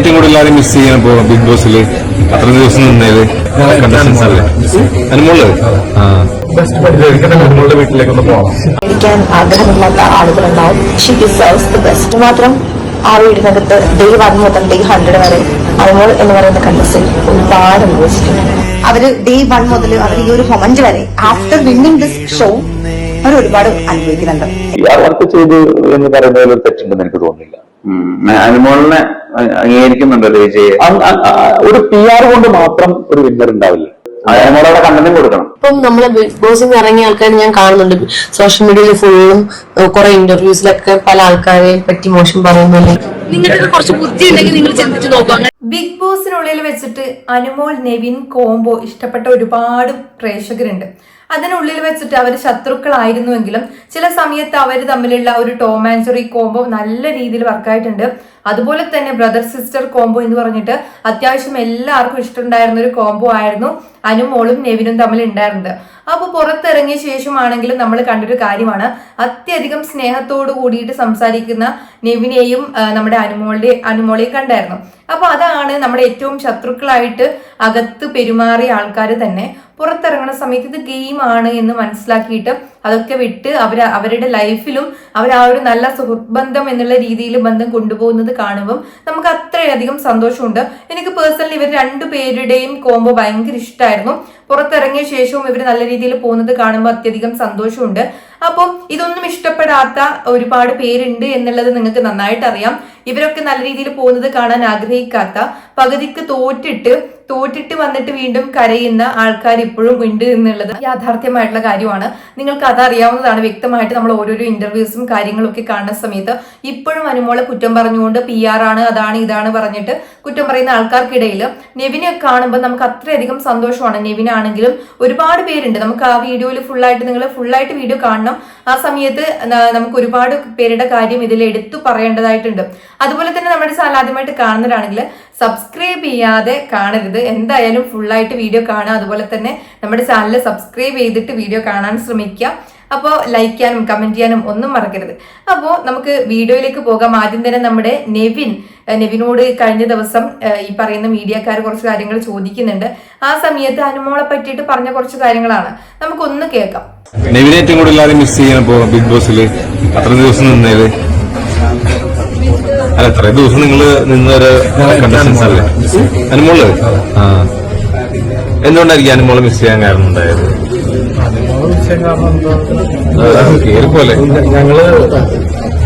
ഏറ്റവും കൂടുതൽ ആരും മിസ് ചെയ്യാൻ ഇപ്പോ ബിഗ് ബോസിൽ അത്ര ദിവസം നിന്നേൽ കണ്ടസ്റ്റൻസ് അല്ലേ? അനുമോൾ ആ. വീട്ടിലേക്ക് ഒന്ന് ആഗ്രഹമില്ലാത്ത ആളുകളുണ്ടാവും. ഷീ ഡിസേർവ്സ് ദ ബെസ്റ്റ് മാത്രം ആ വീടിനകത്ത് ഡേ വൺ മുതൽ ഡേ ഹൺഡ്രഡ് വരെ അനുമോൾ എന്ന് പറയുന്ന കണ്ടസ്റ്റന്റ് ഒരുപാട് അനുഭവിച്ചിട്ടുണ്ട് അവർ ഡേ വൺ മുതൽ അവർ ഈ ഒരു മൊമെന്റ് വരെ ആഫ്റ്റർ വിന്നിംഗ് ദിസ് ഷോ അവർ ഒരുപാട് അനുഭവിക്കുന്നുണ്ട് ചെയ്തു എന്ന് പറയുന്നതിൽ തെറ്റുണ്ടെന്ന് എനിക്ക് തോന്നുന്നില്ല. അനുമോളിനെ അംഗീകരിക്കുന്നുണ്ടോ വിജയ് അ- ഒരു പി ആർ കൊണ്ട് മാത്രം ഒരു വിന്നർ ഉണ്ടാവില്ല. അനുമോളവിടെ കണ്ടന്റും കൊടുക്കണം. ഇപ്പം നമ്മളെ ബിഗ് ബോസിൽ നിന്ന് ഇറങ്ങിയ ആൾക്കാർ ഞാൻ കാണുന്നുണ്ട്. സോഷ്യൽ മീഡിയയിൽ ഫുള്ളും കുറെ ഇന്റർവ്യൂസിലൊക്കെ പല ആൾക്കാരെ പറ്റി മോശം പറയുന്നുണ്ട്. നിങ്ങൾക്ക് കുറച്ച് ബുദ്ധി ഉണ്ടെങ്കിൽ നിങ്ങൾ ചിന്തിച്ചു നോക്കുക ബിഗ് ബോസിനുള്ളിൽ വെച്ചിട്ട് അനുമോൾ നെവിൻ കോംബോ ഇഷ്ടപ്പെട്ട ഒരുപാട് പ്രേക്ഷകരുണ്ട്. അതിനുള്ളിൽ വെച്ചിട്ട് അവർ ശത്രുക്കളായിരുന്നുവെങ്കിലും ചില സമയത്ത് അവർ തമ്മിലുള്ള ഒരു ടോം ആൻഡ് കോംബോ നല്ല രീതിയിൽ വർക്കായിട്ടുണ്ട് അതുപോലെ തന്നെ ബ്രദർ സിസ്റ്റർ കോംബോ എന്ന് പറഞ്ഞിട്ട് അത്യാവശ്യം എല്ലാവർക്കും ഇഷ്ടമുണ്ടായിരുന്ന ഒരു കോംബോ ആയിരുന്നു. അനുമോളും നെവിനും തമ്മിൽ ഉണ്ടായിരുന്നത്. അപ്പൊ പുറത്തിറങ്ങിയ ശേഷമാണെങ്കിലും നമ്മൾ കണ്ടൊരു കാര്യമാണ്. അത്യധികം സ്നേഹത്തോട് കൂടിയിട്ട് സംസാരിക്കുന്ന നെവിനെയും നമ്മുടെ അനുമോളുടെ അനുമോളെയും കണ്ടായിരുന്നു. അപ്പൊ അതാണ് നമ്മുടെ ഏറ്റവും ശത്രുക്കളായിട്ട് അകത്ത് പെരുമാറിയ ആൾക്കാർ തന്നെ. പുറത്തിറങ്ങുന്ന സമയത്ത് ഇത് ആണ് എന്ന് മനസ്സിലാക്കിയിട്ട് അതൊക്കെ വിട്ട് അവർ അവരുടെ ലൈഫിലും അവർ ആ ഒരു നല്ല സുഹൃത്ത് ബന്ധം എന്നുള്ള രീതിയിൽ ബന്ധം കൊണ്ടുപോകുന്നത് കാണുമ്പം നമുക്ക് അത്രയധികം സന്തോഷമുണ്ട്. എനിക്ക് പേഴ്സണലി ഇവർ രണ്ടു പേരുടെയും കോംബോ ഭയങ്കര ഇഷ്ടമായിരുന്നു പുറത്തിറങ്ങിയ ശേഷവും ഇവർ നല്ല രീതിയിൽ പോകുന്നത് കാണുമ്പോൾ അത്യധികം സന്തോഷമുണ്ട്. അപ്പോൾ ഇതൊന്നും ഇഷ്ടപ്പെടാത്ത ഒരുപാട് പേരുണ്ട് എന്നുള്ളത് നിങ്ങൾക്ക് നന്നായിട്ട് അറിയാം ഇവരൊക്കെ നല്ല രീതിയിൽ പോകുന്നത് കാണാൻ ആഗ്രഹിക്കാത്ത പകുതിക്ക് തോറ്റിട്ട് തോറ്റിട്ട് വന്നിട്ട് വീണ്ടും കരയുന്ന ആൾക്കാർ ഇപ്പോഴും ഉണ്ട് എന്നുള്ളത് യാഥാർത്ഥ്യമായിട്ടുള്ള കാര്യമാണ്. നിങ്ങൾക്ക് അതറിയാവുന്നതാണ് വ്യക്തമായിട്ട് നമ്മൾ ഓരോരോ ഇന്റർവ്യൂസും കാര്യങ്ങളൊക്കെ കാണുന്ന സമയത്ത്. ഇപ്പോഴും അനുമോളെ കുറ്റം പറഞ്ഞുകൊണ്ട് പി ആർ ആണ് അതാണ് ഇതാണ് പറഞ്ഞിട്ട് കുറ്റം പറയുന്ന ആൾക്കാർക്കിടയിൽ നെവിനെ കാണുമ്പോൾ നമുക്ക് അത്രയധികം സന്തോഷമാണ്. നെവിനാണെങ്കിലും ഒരുപാട് പേരുണ്ട്. നമുക്ക് ആ വീഡിയോയിൽ ഫുള്ളായിട്ട് നിങ്ങൾ ഫുള്ളായിട്ട് വീഡിയോ കാണണം. ആ സമയത്ത് നമുക്ക് ഒരുപാട് പേരുടെ കാര്യം ഇതിൽ എടുത്തു പറയേണ്ടതായിട്ടുണ്ട്. അതുപോലെ തന്നെ നമ്മുടെ ചാനൽ ആദ്യമായിട്ട് കാണുന്നവരാണെങ്കിൽ സബ്സ്ക്രൈബ് ചെയ്യാതെ കാണരുത്. എന്തായാലും ഫുള്ളായിട്ട് വീഡിയോ കാണുക. അതുപോലെ തന്നെ നമ്മുടെ ചാനൽ സബ്സ്ക്രൈബ് ചെയ്തിട്ട് വീഡിയോ കാണാൻ ശ്രമിക്കുക. അപ്പോൾ ലൈക്ക് ചെയ്യാനും കമന്റ് ചെയ്യാനും ഒന്നും മറക്കരുത്. അപ്പോൾ നമുക്ക് വീഡിയോയിലേക്ക് പോകാം. ആദ്യം തന്നെ നമ്മുടെ നെവിൻ നെവിനോട് കഴിഞ്ഞ ദിവസം ഈ പറയുന്ന മീഡിയക്കാർ കുറച്ച് കാര്യങ്ങൾ ചോദിക്കുന്നുണ്ട്. ആ സമയത്ത് അനുമോളെ പറ്റിയിട്ട് പറഞ്ഞ കുറച്ച് കാര്യങ്ങളാണ്. നമുക്കൊന്ന് കേൾക്കാം. നെവിനെ ഏറ്റവും കൂടുതൽ മിസ് ചെയ്യാൻ ഇപ്പോ ബിഗ് ബോസിൽ അത്ര ദിവസം നിന്നേൽ. അല്ല എത്ര ദിവസം നിങ്ങൾ നിന്നൊരു അനുമോൾ? ആ. എന്തുകൊണ്ടായിരിക്കും അനുമോൾ മിസ് ചെയ്യാൻ കാരണം ഉണ്ടായത്? ഞങ്ങൾ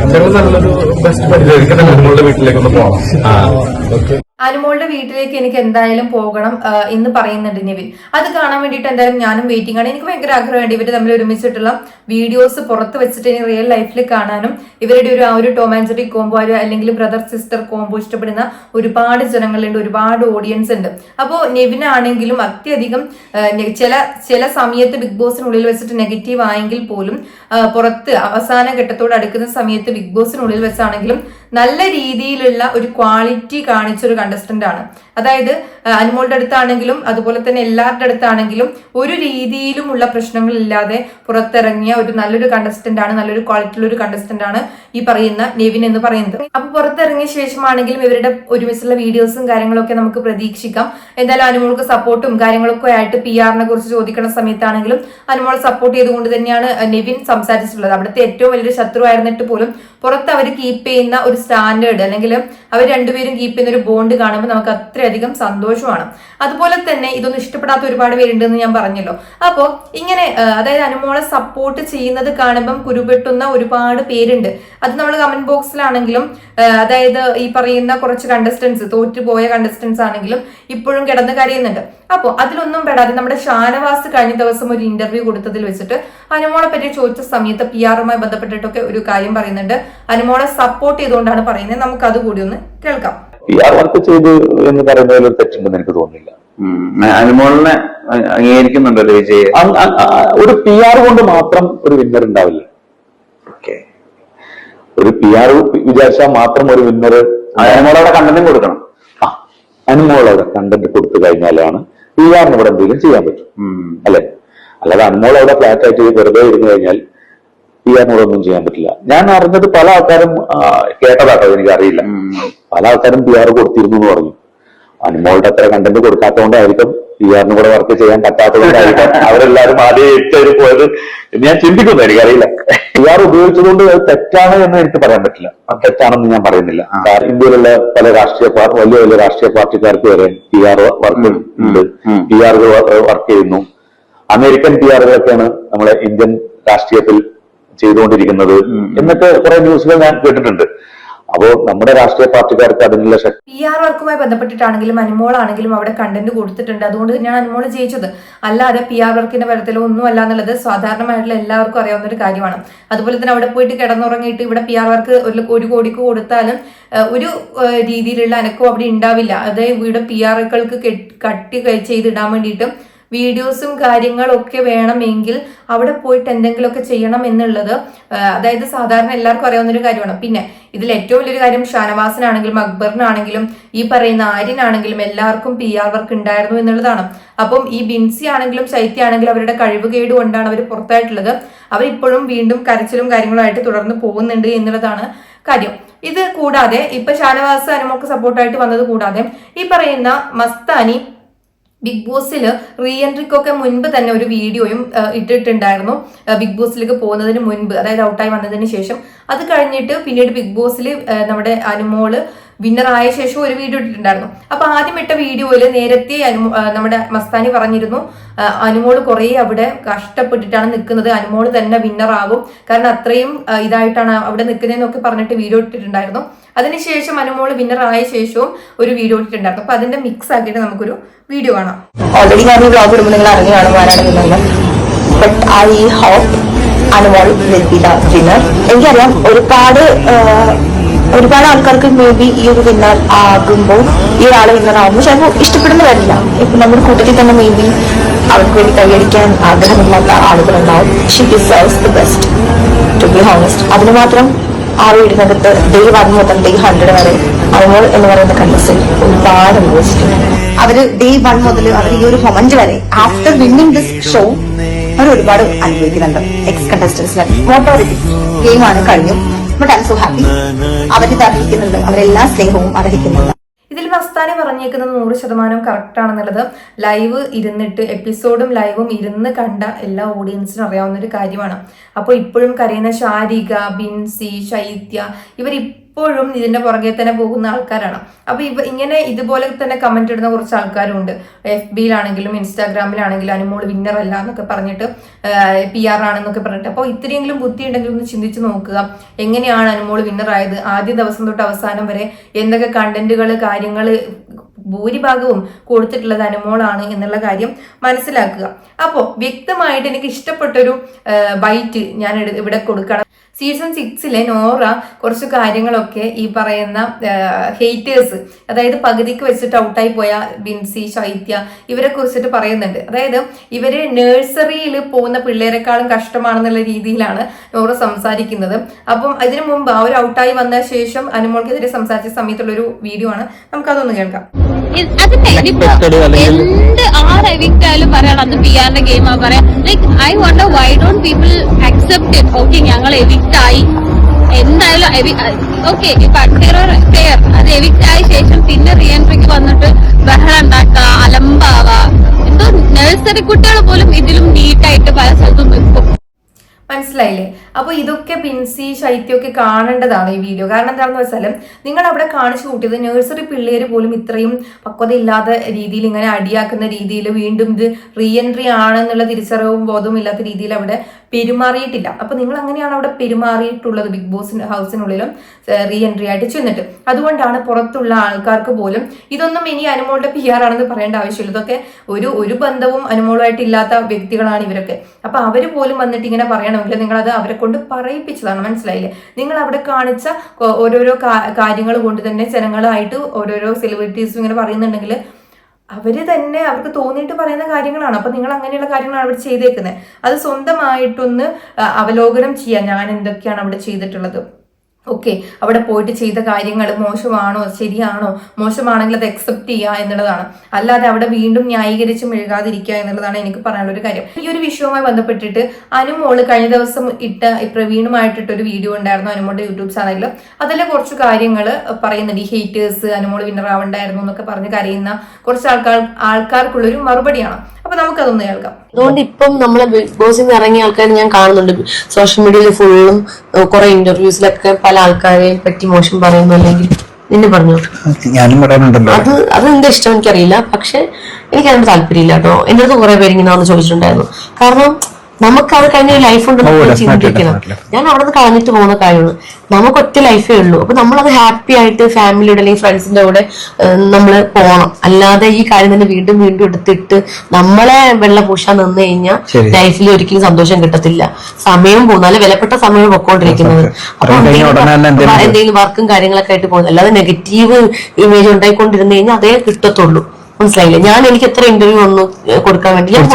ഞങ്ങൾ നല്ലൊരു ബെസ്റ്റ് പരിചരിക്കുന്ന നിങ്ങളുടെ വീട്ടിലേക്ക് ഒന്ന് പോകണം അനുമോളുടെ വീട്ടിലേക്ക് എനിക്ക് എന്തായാലും പോകണം എന്ന് പറയുന്നുണ്ട് നിവിൻ. അത് കാണാൻ വേണ്ടിയിട്ട് എന്തായാലും ഞാനും വെയിറ്റിംഗ് ആണ്. എനിക്ക് ഭയങ്കര ആഗ്രഹമുണ്ട് ഇവർ തമ്മിൽ ഒരുമിച്ചിട്ടുള്ള വീഡിയോസ് പുറത്ത് വെച്ചിട്ട് ഇനി റിയൽ ലൈഫിൽ കാണാനും. ഇവരുടെ ഒരു ആ ഒരു ടോമാൻജറി കോംബോ അല്ലെങ്കിൽ ബ്രദർ സിസ്റ്റർ കോംബോ ഇഷ്ടപ്പെടുന്ന ഒരുപാട് ജനങ്ങളുണ്ട് ഒരുപാട് ഓഡിയൻസ് ഉണ്ട്. അപ്പോൾ നെവിനാണെങ്കിലും അത്യധികം ചില ചില സമയത്ത് ബിഗ് ബോസിനുള്ളിൽ വെച്ചിട്ട് നെഗറ്റീവ് ആയെങ്കിൽ പോലും പുറത്ത് അവസാന ഘട്ടത്തോട് അടുക്കുന്ന സമയത്ത് ബിഗ് ബോസിനുള്ളിൽ വെച്ചാണെങ്കിലും നല്ല രീതിയിലുള്ള ഒരു ക്വാളിറ്റി കാണിച്ചൊരു കണ്ടസ്റ്റന്റ് ആണ്. അതായത് അനുമോളുടെ അടുത്താണെങ്കിലും അതുപോലെ തന്നെ എല്ലാവരുടെ അടുത്താണെങ്കിലും ഒരു രീതിയിലുമുള്ള പ്രശ്നങ്ങളില്ലാതെ പുറത്തിറങ്ങിയ ഒരു നല്ലൊരു കണ്ടസ്റ്റന്റ് ആണ് നല്ലൊരു ക്വാളിറ്റിയുള്ള ഒരു കണ്ടസ്റ്റന്റ് ആണ് ഈ പറയുന്ന നെവിൻ എന്ന് പറയുന്നത്. അപ്പൊ പുറത്തിറങ്ങിയ ശേഷമാണെങ്കിലും ഇവരുടെ ഒരുമിച്ചുള്ള വീഡിയോസും കാര്യങ്ങളൊക്കെ നമുക്ക് പ്രതീക്ഷിക്കാം. എന്തായാലും അനുമോൾക്ക് സപ്പോർട്ടും കാര്യങ്ങളൊക്കെ ആയിട്ട് പി ആറിനെ കുറിച്ച് ചോദിക്കുന്ന സമയത്താണെങ്കിലും അനുമോൾ സപ്പോർട്ട് ചെയ്തുകൊണ്ട് തന്നെയാണ് നെവിൻ സംസാരിച്ചിട്ടുള്ളത്. അവിടുത്തെ ഏറ്റവും വലിയൊരു ശത്രു ആയിരുന്നിട്ട് പോലും പുറത്ത് അവർ കീപ്പ് ചെയ്യുന്ന ഒരു സ്റ്റാൻഡേർഡ് അല്ലെങ്കിൽ അവർ രണ്ടുപേരും കീപ്പ് ചെയ്യുന്ന ഒരു ബോണ്ട് കാണുമ്പോൾ നമുക്ക് അത്രയധികം സന്തോഷമാണ്. അതുപോലെ തന്നെ ഇതൊന്നും ഇഷ്ടപ്പെടാത്ത ഒരുപാട് പേരുണ്ടെന്ന് ഞാൻ പറഞ്ഞല്ലോ. അപ്പോൾ ഇങ്ങനെ അതായത് അനുമോളെ സപ്പോർട്ട് ചെയ്യുന്നത് കാണുമ്പം കുരുപെട്ടുന്ന ഒരുപാട് പേരുണ്ട്. അത് നമ്മൾ കമന്റ് ബോക്സിലാണെങ്കിലും അതായത് ഈ പറയുന്ന കുറച്ച് കണ്ടസ്റ്റൻസ് തോറ്റുപോയ കണ്ടസ്റ്റൻസ് ആണെങ്കിലും ഇപ്പോഴും കിടന്ന് കരയുന്നുണ്ട്. അപ്പോൾ അതിലൊന്നും പെടാതെ നമ്മുടെ ഷാനവാസ് കഴിഞ്ഞ ദിവസം ഒരു ഇന്റർവ്യൂ കൊടുത്തതിൽ വെച്ചിട്ട് അനുമോളെ പറ്റി ചോദിച്ച സമയത്ത് പി ആറുമായി ബന്ധപ്പെട്ടിട്ടൊക്കെ ഒരു കാര്യം പറയുന്നുണ്ട്. അനുമോളെ സപ്പോർട്ട് ചെയ്തുകൊണ്ടാണ് പറയുന്നത്. നമുക്ക് അതുകൂടി ഒന്ന് കേൾക്കാം. പി ആർ വർക്ക് ചെയ്തു എന്ന് പറയുന്നതിൽ ഒരു തെറ്റുണ്ടെന്ന് എനിക്ക് തോന്നുന്നില്ല. അനുമോളിനെ അംഗീകരിക്കുന്നുണ്ടല്ലോ വിജയ്. ഒരു പി ആർ കൊണ്ട് മാത്രം ഒരു വിന്നർ ഉണ്ടാവില്ല. ഓക്കെ. ഒരു പി ആർ വിചാരിച്ചാൽ മാത്രം ഒരു വിന്നർ അനുമോളവിടെ കണ്ടന്റും കൊടുക്കണം. ആ കണ്ടന്റ് കൊടുത്തു കഴിഞ്ഞാലാണ് പി ആറിന് ഇവിടെ എന്തെങ്കിലും ചെയ്യാൻ പറ്റും. അല്ലെ? അല്ലാതെ അനുമോൾ അവിടെ ഫ്ലാറ്റ് ആയിട്ട് വെറുതെ ഇരുന്ന് കഴിഞ്ഞാൽ പി ആറിനോടൊന്നും ചെയ്യാൻ പറ്റില്ല. ഞാൻ അറിഞ്ഞത് പല ആൾക്കാരും കേട്ടതാട്ടോ എനിക്ക് അറിയില്ല. പല ആൾക്കാരും പി ആർ കൊടുത്തിരുന്നു എന്ന് പറഞ്ഞു. അനുമോളുടെ അത്ര കണ്ടന്റ് കൊടുക്കാത്തതുകൊണ്ടായിരിക്കും പി ആറിന് കൂടെ വർക്ക് ചെയ്യാൻ പറ്റാത്തതുകൊണ്ടായിരിക്കും അവരെല്ലാവരും ആദ്യം ഇട്ടൊരു പോയത്. ഞാൻ ചിന്തിക്കുന്നു എനിക്കറിയില്ല. പി ആർ ഉപയോഗിച്ചതുകൊണ്ട് അത് തെറ്റാണ് എന്ന് എനിക്ക് പറയാൻ പറ്റില്ല. തെറ്റാണെന്ന് ഞാൻ പറയുന്നില്ല. കാരണം ഇന്ത്യയിലുള്ള പല രാഷ്ട്രീയ പാർട്ടി വലിയ വലിയ രാഷ്ട്രീയ പാർട്ടിക്കാർക്ക് വരെ പി ആർ വർക്ക് ഉണ്ട്. പി ആർ വർക്ക് ചെയ്യുന്നു. അമേരിക്കൻ പി ആറുകളൊക്കെയാണ് നമ്മുടെ ഇന്ത്യൻ രാഷ്ട്രീയത്തിൽ ചെയ്തുകൊണ്ടിരിക്കുന്നത്. എന്നൊക്കെ കുറെ ന്യൂസുകൾ ഞാൻ കേട്ടിട്ടുണ്ട്. അപ്പോ നമ്മുടെ രാഷ്ട്രീയ പാർട്ടിക്കാർക്ക് അതിനുള്ള പി ആർ വർക്കുമായി ബന്ധപ്പെട്ടിട്ടാണെങ്കിലും അനുമോളാണെങ്കിലും അവിടെ കണ്ടന്റ് കൊടുത്തിട്ടുണ്ട്. അതുകൊണ്ട് തന്നെയാണ് അനുമോൾ ജയിച്ചത്. അല്ലാതെ പി ആർ വർക്കിന്റെ പരത്തിലോ ഒന്നും അല്ല എന്നുള്ളത് സാധാരണമായിട്ടുള്ള എല്ലാവർക്കും അറിയാവുന്ന ഒരു കാര്യമാണ്. അതുപോലെ തന്നെ അവിടെ പോയിട്ട് കിടന്നുറങ്ങിയിട്ട് ഇവിടെ പി ആർ വർക്ക് ഒരു കോടിക്ക് കൊടുത്താലും ഒരു രീതിയിലുള്ള അനക്കവും അവിടെ ഉണ്ടാവില്ല. അതായത് ഇവിടെ പി ആറുകൾക്ക് കട്ടി കൈ- ചെയ്തിടാൻ വേണ്ടിയിട്ട് വീഡിയോസും കാര്യങ്ങളൊക്കെ വേണമെങ്കിൽ അവിടെ പോയിട്ട് എന്തെങ്കിലുമൊക്കെ ചെയ്യണം എന്നുള്ളത് അതായത് സാധാരണ എല്ലാവർക്കും അറിയാവുന്ന ഒരു കാര്യമാണ്. പിന്നെ ഇതിൽ ഏറ്റവും വലിയൊരു കാര്യം ഷാനവാസിനാണെങ്കിലും അക്ബറിനാണെങ്കിലും ഈ പറയുന്ന ആര്യനാണെങ്കിലും എല്ലാവർക്കും പി ആർ വർക്ക് ഉണ്ടായിരുന്നു എന്നുള്ളതാണ്. അപ്പം ഈ ബിൻസി ആണെങ്കിലും ശൈത്യ ആണെങ്കിലും അവരുടെ കഴിവുകേട് കൊണ്ടാണ് അവർ പുറത്തായിട്ടുള്ളത്. അവരിപ്പോഴും വീണ്ടും കരച്ചിലും കാര്യങ്ങളുമായിട്ട് തുടർന്ന് പോകുന്നുണ്ട് എന്നുള്ളതാണ് കാര്യം. ഇത് കൂടാതെ ഇപ്പൊ ഷാനവാസ് അനുമൊക്കെ സപ്പോർട്ടായിട്ട് വന്നത് കൂടാതെ ഈ പറയുന്ന മസ്താനി ബിഗ് ബോസിൽ റീ എൻട്രിക്കൊക്കെ മുൻപ് തന്നെ ഒരു വീഡിയോയും ഇട്ടിട്ടുണ്ടായിരുന്നു. ബിഗ് ബോസിലേക്ക് പോകുന്നതിന് മുൻപ് അതായത് ഔട്ടായി വന്നതിന് ശേഷം. അത് കഴിഞ്ഞിട്ട് പിന്നീട് ബിഗ് ബോസിൽ നമ്മുടെ അനുമോൾ വിന്നർ ആയ ശേഷം ഒരു വീഡിയോ ഇട്ടിട്ടുണ്ടായിരുന്നു. അപ്പൊ ആദ്യം ഇട്ട വീഡിയോയിൽ നേരത്തെ നമ്മുടെ മസ്താനി പറഞ്ഞിരുന്നു അനുമോൾ കുറേ അവിടെ കഷ്ടപ്പെട്ടിട്ടാണ് നിൽക്കുന്നത്. അനുമോൾ തന്നെ വിന്നർ ആകും കാരണം അത്രയും ഇതായിട്ടാണ് അവിടെ നിൽക്കുന്നതെന്നൊക്കെ പറഞ്ഞിട്ട് വീഡിയോ ഇട്ടിട്ടുണ്ടായിരുന്നു. അതിനുശേഷം അനുമോൾ വിന്നർ ആയ ശേഷവും ഒരു വീഡിയോ ഇട്ടിട്ടുണ്ടായിരുന്നു. അപ്പൊ അതിന്റെ മിക്സ് ആക്കിയിട്ട് നമുക്കൊരു വീഡിയോ കാണാം. ഓൾറെഡി ഞാൻ ഈ വ്ളോഗ് ഇടുമ്പോൾ നിങ്ങൾ അറിഞ്ഞു ബട്ട് ഐ ഹോപ്പ് അനുമോൾ എനിക്കറിയാം ഒരുപാട് ഒരുപാട് ആൾക്കാർക്ക് മേ ബി ഈ ഒരു വിന്നർ ആകുമ്പോൾ ഈ ഒരാൾ വിന്നർ ചിലപ്പോൾ ഇഷ്ടപ്പെടുന്ന വരില്ല ഇപ്പൊ നമ്മുടെ കൂട്ടത്തിൽ തന്നെ മേ ബി അവർക്ക് വേണ്ടി കൈയടിക്കാൻ ആഗ്രഹമില്ലാത്ത ആളുകളുണ്ടാവും. She deserves the best to be honest അതിന് മാത്രം ആ വീടിനകത്ത് ഡേ വൺ മുതൽ ഡേ ഹൺഡ്രഡ് വരെ അനുമോൾ എന്ന് പറയുന്ന കണ്ടസിൽ ഒരുപാട് അനുഭവിച്ചിട്ടുണ്ട് അവർ ഡേ വൺ മുതൽ അവർ ഈ ഒരു മൊമെന്റ് വരെ ആഫ്റ്റർ വിന്നിംഗ് ദിസ് ഷോ അവർ ഒരുപാട് അനുഭവിക്കുന്നുണ്ട്. എക്സ് കണ്ടസ്റ്റൻസിന് മോട്ടോറിറ്റി ഗെയിമാണ് കഴിഞ്ഞു. But I'm so happy അവരിത് അർഹിക്കുന്നുണ്ട് അവരെല്ലാ സ്നേഹവും അർഹിക്കുന്നുണ്ട് ഇതിൽ മസ്താനി പറഞ്ഞേക്കുന്നത് നൂറ് ശതമാനം കറക്റ്റ് ആണെന്നുള്ളത്. ലൈവ് ഇരുന്നിട്ട് എപ്പിസോഡും ലൈവും ഇരുന്ന് കണ്ട എല്ലാ ഓഡിയൻസിനും അറിയാവുന്ന ഒരു കാര്യമാണ്. അപ്പോൾ ഇപ്പോഴും കരയുന്ന ശാരിക ബിൻസി ശൈത്യ ഇവർ ഇപ്പോഴും ഇതിന്റെ പുറകെ തന്നെ പോകുന്ന ആൾക്കാരാണ്. അപ്പൊ ഇവ ഇങ്ങനെ ഇതുപോലെ തന്നെ കമന്റ് ഇടുന്ന കുറച്ച് ആൾക്കാരും ആൾക്കാരുണ്ട് എഫ് ബിയിലാണെങ്കിലും ഇൻസ്റ്റാഗ്രാമിലാണെങ്കിലും അനുമോൾ വിന്നർ അല്ല എന്നൊക്കെ പറഞ്ഞിട്ട് പി ആർ ആണെന്നൊക്കെ പറഞ്ഞിട്ട്. അപ്പോൾ ഇത്രയെങ്കിലും ബുദ്ധി ഉണ്ടെങ്കിൽ ഒന്ന് ചിന്തിച്ച് നോക്കുക. എങ്ങനെയാണ് അനുമോൾ വിന്നർ ആയത്? ആദ്യ ദിവസം തൊട്ട് അവസാനം വരെ എന്തൊക്കെ കണ്ടന്റുകൾ കാര്യങ്ങൾ ഭൂരിഭാഗവും കൊടുത്തിട്ടുള്ളത് അനുമോളാണ് എന്നുള്ള കാര്യം മനസ്സിലാക്കുക. അപ്പോൾ വ്യക്തമായിട്ട് എനിക്ക് ഇഷ്ടപ്പെട്ടൊരു ബൈറ്റ് ഞാൻ ഇവിടെ കൊടുക്കണം. സീസൺ സിക്സിലെ നോറ കുറച്ച് കാര്യങ്ങളൊക്കെ ഈ പറയുന്ന ഹെയ്റ്റേഴ്സ് അതായത് പകുതിക്ക് വെച്ചിട്ട് ഔട്ടായി പോയ ബിൻസി ശൈത്യ ഇവരെ കുറിച്ചിട്ട് പറയുന്നുണ്ട്. അതായത് ഇവർ നഴ്സറിയിൽ പോകുന്ന പിള്ളേരെക്കാളും കഷ്ടമാണെന്നുള്ള രീതിയിലാണ് നോറ സംസാരിക്കുന്നത്. അപ്പം അതിനു മുമ്പ് ആ ഒരു ഔട്ടായി വന്ന ശേഷം അനുമോൾക്കെതിരെ സംസാരിച്ച സമയത്തുള്ള ഒരു വീഡിയോ ആണ്. നമുക്കതൊന്ന് കേൾക്കാം. അതിന്റെ എന്ത് ആറ് എവിക്റ്റ് ആയാലും പറയണം? അത് പി ആറിന്റെ ഗെയിമാ പറയാം. Like I wonder why don't people accept okay ഞങ്ങൾ എവിക്റ്റ് ആയി എന്തായാലും ഓക്കെ ഇപ്പൊ പേർ അത് എവിക്റ്റ് ആയ ശേഷം പിന്നെ റീ എൻട്രിക്ക് വന്നിട്ട് ബഹളം ഉണ്ടാക്കുക അലമ്പാവുക. എന്തോ നഴ്സറി കുട്ടികൾ പോലും ഇതിലും നീറ്റായിട്ട് പല സ്ഥലത്തും നിൽക്കും. മനസ്സിലായില്ലേ? അപ്പൊ ഇതൊക്കെ പിൻസി ശൈത്യമൊക്കെ കാണേണ്ടതാണ് ഈ വീഡിയോ കാരണം എന്താണെന്ന് വെച്ചാൽ നിങ്ങൾ അവിടെ കാണിച്ചു കൂട്ടിയത് നഴ്സറി പിള്ളേർ പോലും ഇത്രയും പക്വതയില്ലാത്ത രീതിയിൽ ഇങ്ങനെ അടിയാക്കുന്ന രീതിയിൽ വീണ്ടും ഇത് റീ എൻട്രി ആണെന്നുള്ള തിരിച്ചറിവും ബോധവും ഇല്ലാത്ത രീതിയിൽ അവിടെ പെരുമാറിയിട്ടില്ല. അപ്പൊ നിങ്ങൾ അങ്ങനെയാണ് അവിടെ പെരുമാറിയിട്ടുള്ളത് ബിഗ് ബോസിന്റെ ഹൗസിനുള്ളിലും റീ എൻട്രി ആയിട്ട് ചെന്നിട്ട്. അതുകൊണ്ടാണ് പുറത്തുള്ള ആൾക്കാർക്ക് പോലും ഇതൊന്നും ഇനി അനുമോളുടെ പി ആർ ആണെന്ന് പറയേണ്ട ആവശ്യമില്ല. ഇതൊക്കെ ഒരു ഒരു ബന്ധവും അനുമോളുമായിട്ട് ഇല്ലാത്ത വ്യക്തികളാണ് ഇവരൊക്കെ. അപ്പൊ അവർ പോലും വന്നിട്ട് ഇങ്ങനെ പറയണമെങ്കിൽ നിങ്ങൾ അത് അവരെ കൊണ്ട് പറയിപ്പിച്ചതാണ്. മനസ്സിലായില്ലേ? നിങ്ങൾ അവിടെ കാണിച്ച ഓരോരോ കാര്യങ്ങൾ കൊണ്ട് തന്നെ ജനങ്ങളായിട്ട് ഓരോരോ സെലിബ്രിറ്റീസും ഇങ്ങനെ പറയുന്നുണ്ടെങ്കിൽ അവർ തന്നെ അവർക്ക് തോന്നിയിട്ട് പറയുന്ന കാര്യങ്ങളാണ്. അപ്പൊ നിങ്ങൾ അങ്ങനെയുള്ള കാര്യങ്ങളാണ് അവിടെ ചെയ്തേക്കുന്നത് അത് സ്വന്തമായിട്ടൊന്ന് അവലോകനം ചെയ്യാൻ ഞാൻ എന്തൊക്കെയാണ് അവിടെ ചെയ്തിട്ടുള്ളത്? ഓക്കെ അവിടെ പോയിട്ട് ചെയ്ത കാര്യങ്ങൾ മോശമാണോ ശരിയാണോ? മോശമാണെങ്കിൽ അത് അക്സെപ്റ്റ് ചെയ്യുക എന്നുള്ളതാണ്. അല്ലാതെ അവിടെ വീണ്ടും ന്യായീകരിച്ച് മെഴുകാതിരിക്കുക എന്നുള്ളതാണ് എനിക്ക് പറയാനുള്ള ഒരു കാര്യം. ഈ ഒരു വിഷയവുമായി ബന്ധപ്പെട്ടിട്ട് അനുമോൾ കഴിഞ്ഞ ദിവസം ഇട്ട പ്രവീണുമായിട്ടിട്ട് ഒരു വീഡിയോ ഉണ്ടായിരുന്നു അനുമോളുടെ യൂട്യൂബ് ചാനലിൽ അതിലെ കുറച്ച് കാര്യങ്ങൾ പറയുന്നുണ്ട്. ഈ ഹേറ്റേഴ്സ് അനുമോൾ വിന്നർ ആവണ്ടായിരുന്നു എന്നൊക്കെ പറഞ്ഞ് കരയുന്ന കുറച്ച് ആൾക്കാർ ആൾക്കാർക്കുള്ളൊരു മറുപടിയാണ്. അപ്പൊ നമുക്കതൊന്ന് കേൾക്കാം. അതുകൊണ്ട് ഇപ്പം നമ്മളെ ബിഗ് ബോസിൽ നിന്ന് ഇറങ്ങിയ ആൾക്കാർ ഞാൻ കാണുന്നുണ്ട്. സോഷ്യൽ മീഡിയയിൽ ഫുള്ളും കുറെ ഇന്റർവ്യൂസിലൊക്കെ പല ആൾക്കാരെ പറ്റി മോശം പറയുന്നു അല്ലെങ്കിൽ നിന്നെ പറഞ്ഞു? ഞാനും പറയാനുണ്ടല്ലോ അത് അത് എന്താ ഇഷ്ടം എനിക്കറിയില്ല. പക്ഷെ എനിക്ക് അതിന് താല്പര്യമില്ല കേട്ടോ. എന്റെ അടുത്ത് കുറെ പേര് ഇങ്ങനെ വന്ന് ചോദിച്ചിട്ടുണ്ടായിരുന്നു. കാരണം നമുക്ക് അത് കഴിഞ്ഞ ലൈഫ് ഉണ്ടെന്ന് ചിന്തിക്കണം ഞാൻ അവിടെ നിന്ന് കളഞ്ഞിട്ട് പോകുന്ന കാര്യമാണ് നമുക്ക് ഒറ്റ ലൈഫേ ഉള്ളൂ. അപ്പൊ നമ്മളത് ഹാപ്പി ആയിട്ട് ഫാമിലിയുടെ അല്ലെങ്കിൽ ഫ്രണ്ട്സിന്റെ കൂടെ നമ്മൾ പോകണം അല്ലാതെ ഈ കാര്യം തന്നെ വീണ്ടും വീണ്ടും എടുത്തിട്ട് നമ്മളെ വെള്ളം പൂശാൻ നിന്ന് കഴിഞ്ഞാൽ ലൈഫിൽ ഒരിക്കലും സന്തോഷം കിട്ടത്തില്ല. സമയം പോകുന്നു വിലപ്പെട്ട സമയം പൊക്കോണ്ടിരിക്കുന്നത് അപ്പൊ എന്തെങ്കിലും വർക്കും കാര്യങ്ങളൊക്കെ ആയിട്ട് പോകുന്നത്. അല്ലാതെ നെഗറ്റീവ് ഇമേജ് ഉണ്ടായിക്കൊണ്ടിരുന്നു കഴിഞ്ഞാൽ അതേ കിട്ടത്തുള്ളൂ. മനസ്സിലായില്ലേ? ഞാൻ എനിക്ക് എത്ര ഇന്റർവ്യൂ ഒന്നും കൊടുക്കാൻ വേണ്ടി? ഞാൻ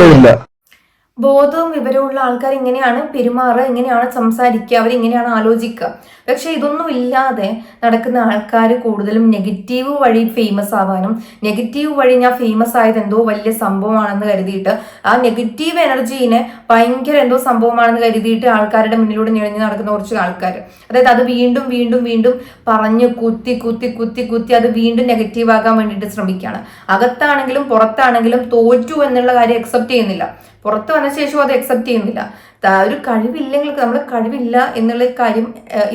ബോധവും വിവരമുള്ള ആൾക്കാർ ഇങ്ങനെയാണ് പെരുമാറുക ഇങ്ങനെയാണ് സംസാരിക്കുക അവരിങ്ങനെയാണ് ആലോചിക്കുക. പക്ഷെ ഇതൊന്നും ഇല്ലാതെ നടക്കുന്ന ആൾക്കാർ കൂടുതലും നെഗറ്റീവ് വഴി ഫേമസ് ആവാനും നെഗറ്റീവ് വഴി ഞാൻ ഫേമസ് ആയത് എന്തോ വലിയ സംഭവമാണെന്ന് കരുതിയിട്ട് ആ നെഗറ്റീവ് എനർജീനെ ഭയങ്കര എന്തോ സംഭവമാണെന്ന് കരുതിയിട്ട് ആൾക്കാരുടെ മുന്നിലൂടെ നിഴഞ്ഞു നടക്കുന്ന കുറച്ച് ആൾക്കാർ അതായത് അത് വീണ്ടും വീണ്ടും വീണ്ടും പറഞ്ഞ് കുത്തി കുത്തി കുത്തി കുത്തി അത് വീണ്ടും നെഗറ്റീവ് ആകാൻ വേണ്ടിയിട്ട് ശ്രമിക്കുകയാണ്. അകത്താണെങ്കിലും പുറത്താണെങ്കിലും തോറ്റു എന്നുള്ള കാര്യം അക്സെപ്റ്റ് ചെയ്യുന്നില്ല. പുറത്ത് വന്ന ശേഷം അത് അക്സെപ്റ്റ് ചെയ്യുന്നില്ല. ഒരു കഴിവില്ലെങ്കിൽ നമ്മൾ കഴിവില്ല എന്നുള്ള കാര്യം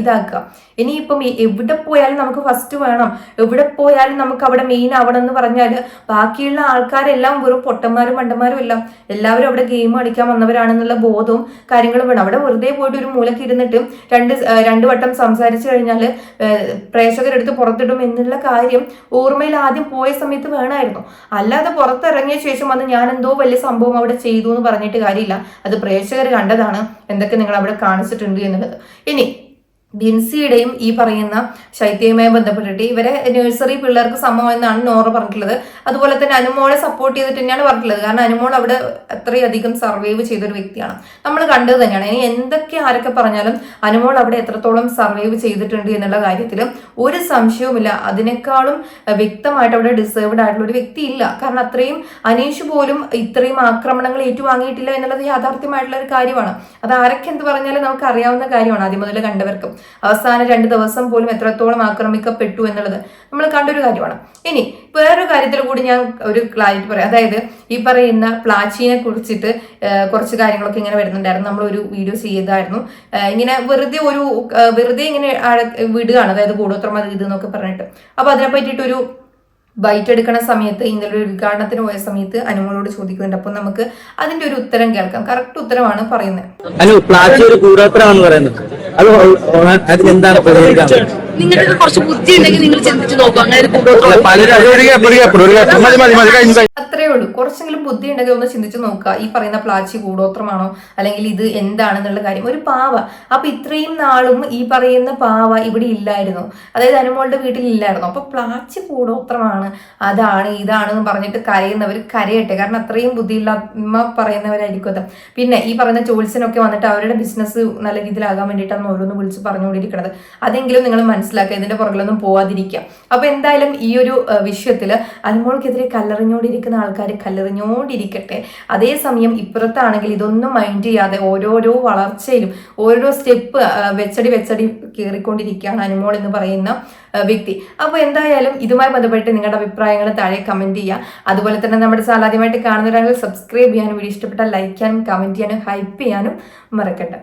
ഇതാക്കുക. ഇനിയിപ്പം എവിടെ പോയാലും നമുക്ക് ഫസ്റ്റ് വേണം. എവിടെ പോയാലും നമുക്ക് അവിടെ മെയിൻ ആവണം എന്ന് പറഞ്ഞാൽ ബാക്കിയുള്ള ആൾക്കാരെല്ലാം വെറും പൊട്ടന്മാരും മണ്ടന്മാരും എല്ലാം എല്ലാവരും അവിടെ ഗെയിം കളിക്കാൻ വന്നവരാണെന്നുള്ള ബോധവും കാര്യങ്ങളും വേണം. അവിടെ വെറുതെ പോയിട്ട് ഒരു മൂലക്ക് ഇരുന്നിട്ട് രണ്ട് രണ്ട് വട്ടം സംസാരിച്ചു കഴിഞ്ഞാൽ പ്രേക്ഷകരെടുത്ത് പുറത്തിടും എന്നുള്ള കാര്യം ഓർമ്മയിൽ ആദ്യം പോയ സമയത്ത് വേണമായിരുന്നു. അല്ലാതെ പുറത്തിറങ്ങിയ ശേഷം ഞാൻ എന്തോ വലിയ സംഭവം അവിടെ ചെയ്തു എന്ന് പറഞ്ഞിട്ട് കാര്യമില്ല. അത് പ്രേക്ഷകർ കണ്ടതാണ് എന്തൊക്കെ നിങ്ങൾ അവിടെ കാണിച്ചിട്ടുണ്ട് എന്നുള്ളത് ഇനി ബിൻസിയുടെയും ഈ പറയുന്ന ശൈത്യവുമായി ബന്ധപ്പെട്ടിട്ട് ഇവരെ നഴ്സറി പിള്ളേർക്ക് സമം എന്നാണ് നോറ പറഞ്ഞിട്ടുള്ളത്. അതുപോലെ തന്നെ അനുമോളെ സപ്പോർട്ട് ചെയ്തിട്ട് തന്നെയാണ് പറഞ്ഞിട്ടുള്ളത്. കാരണം അനുമോൾ അവിടെ അത്രയധികം സർവൈവ് ചെയ്തൊരു വ്യക്തിയാണ്. നമ്മൾ കണ്ടത് തന്നെയാണ്. ഇനി എന്തൊക്കെ ആരൊക്കെ പറഞ്ഞാലും അനുമോൾ അവിടെ എത്രത്തോളം സർവൈവ് ചെയ്തിട്ടുണ്ട് എന്നുള്ള കാര്യത്തിൽ ഒരു സംശയവുമില്ല. അതിനേക്കാളും വ്യക്തമായിട്ട് അവിടെ ഡിസേർവ്ഡ് ആയിട്ടുള്ള ഒരു വ്യക്തി ഇല്ല. കാരണം അത്രയും അനീഷ് പോലും ഇത്രയും ആക്രമണങ്ങൾ ഏറ്റുവാങ്ങിയിട്ടില്ല എന്നുള്ളത് യാഥാർത്ഥ്യമായിട്ടുള്ള ഒരു കാര്യമാണ്. അത് ആരൊക്കെ എന്ത് പറഞ്ഞാലും നമുക്ക് അറിയാവുന്ന കാര്യമാണ് ആദ്യം മുതൽ കണ്ടവർക്കും. അവസാന രണ്ട് ദിവസം പോലും എത്രത്തോളം ആക്രമിക്കപ്പെട്ടു എന്നുള്ളത് നമ്മൾ കണ്ടൊരു കാര്യമാണ്. ഇനി വേറൊരു കാര്യത്തിൽ കൂടി ഞാൻ ഒരു ക്ലാരിറ്റി പറയാം. അതായത് ഈ പറയുന്ന പ്ലാച്ചിനെ കുറിച്ചിട്ട് കുറച്ച് കാര്യങ്ങളൊക്കെ ഇങ്ങനെ വരുന്നുണ്ടായിരുന്നു. നമ്മൾ ഒരു വീഡിയോ ചെയ്തായിരുന്നു ഇങ്ങനെ വെറുതെ ഒരു വെറുതെ ഇങ്ങനെ വിടുകയാണ്. അതായത് കൂടോത്രം അത് ഇത് എന്നൊക്കെ പറഞ്ഞിട്ട്. അപ്പൊ അതിനെ പറ്റിയിട്ടൊരു ബൈറ്റ് എടുക്കുന്ന സമയത്ത് ഇന്നലെ ഒരു ഉദ്ഘാടനത്തിന് പോയ സമയത്ത് അനുമോളോട് ചോദിക്കുന്നുണ്ട്. അപ്പൊ നമുക്ക് അതിന്റെ ഒരു ഉത്തരം കേൾക്കാം. കറക്റ്റ് ഉത്തരമാണ് പറയുന്നത്. അനു പ്ലാച്ചി ഒരു കൂടോത്രമാണെന്ന് പറയുന്നത് അത് അതിനെന്താണ് പ്രതികരിക്കാൻ നിങ്ങൾക്ക് കുറച്ച് ബുദ്ധി ഉണ്ടെങ്കിൽ നിങ്ങൾ ചിന്തിച്ചു നോക്കും. അങ്ങനെ അത്രേ ഉള്ളൂ. കുറച്ചെങ്കിലും ബുദ്ധി ഉണ്ടെങ്കിൽ ഒന്ന് ചിന്തിച്ചു നോക്കുക. ഈ പറയുന്ന പ്ലാച്ചി കൂടോത്രമാണോ അല്ലെങ്കിൽ ഇത് എന്താണെന്നുള്ള കാര്യം. ഒരു പാവ. അപ്പൊ ഇത്രയും നാളും ഈ പറയുന്ന പാവ ഇവിടെ ഇല്ലായിരുന്നു. അതായത് അനുമോളുടെ വീട്ടിൽ ഇല്ലായിരുന്നു അപ്പൊ പ്ലാച്ചി കൂടോത്രമാണ് അതാണ് ഇതാണ് എന്ന് പറഞ്ഞിട്ട് കരയുന്നവർ കരയട്ടെ. കാരണം അത്രയും ബുദ്ധിയില്ലായ്മ പറയുന്നവരായിരിക്കും അത്. പിന്നെ ഈ പറയുന്ന ചോത്സ്യനൊക്കെ വന്നിട്ട് അവരുടെ ബിസിനസ് നല്ല രീതിയിലാകാൻ വേണ്ടിയിട്ടാണ് ഓരോന്ന് വിളിച്ച് പറഞ്ഞുകൊണ്ടിരിക്കുന്നത് അതെങ്കിലും നിങ്ങൾ മനസ്സിലാക്കുക ഇതിന്റെ പുറകിലൊന്നും പോവാതിരിക്കുക. അപ്പൊ എന്തായാലും ഈ ഒരു വിഷയത്തിൽ അനുമോൾക്കെതിരെ കല്ലെറിഞ്ഞുകൊണ്ടിരിക്കുന്ന ആൾക്കാർ കല്ലറിഞ്ഞോണ്ടിരിക്കട്ടെ. അതേസമയം ഇപ്പുറത്താണെങ്കിൽ ഇതൊന്നും മൈൻഡ് ചെയ്യാതെ ഓരോരോ വളർച്ചയിലും ഓരോരോ സ്റ്റെപ്പ് വെച്ചടി വെച്ചടി കയറിക്കൊണ്ടിരിക്കുകയാണ് അനുമോൾ എന്ന് പറയുന്ന വ്യക്തി. അപ്പോൾ എന്തായാലും ഇതുമായി ബന്ധപ്പെട്ട് നിങ്ങളുടെ അഭിപ്രായങ്ങൾ താഴെ കമന്റ് ചെയ്യുക. അതുപോലെ തന്നെ നമ്മുടെ ചാനൽ ആദ്യമായിട്ട് കാണുന്നവരാണെങ്കിൽ സബ്സ്ക്രൈബ് ചെയ്യാനും വീഡിയോ ഇഷ്ടപ്പെട്ടാൽ ലൈക്ക് ചെയ്യാനും കമന്റ് ചെയ്യാനും ഹൈപ്പ് ചെയ്യാനും മറക്കട്ടെ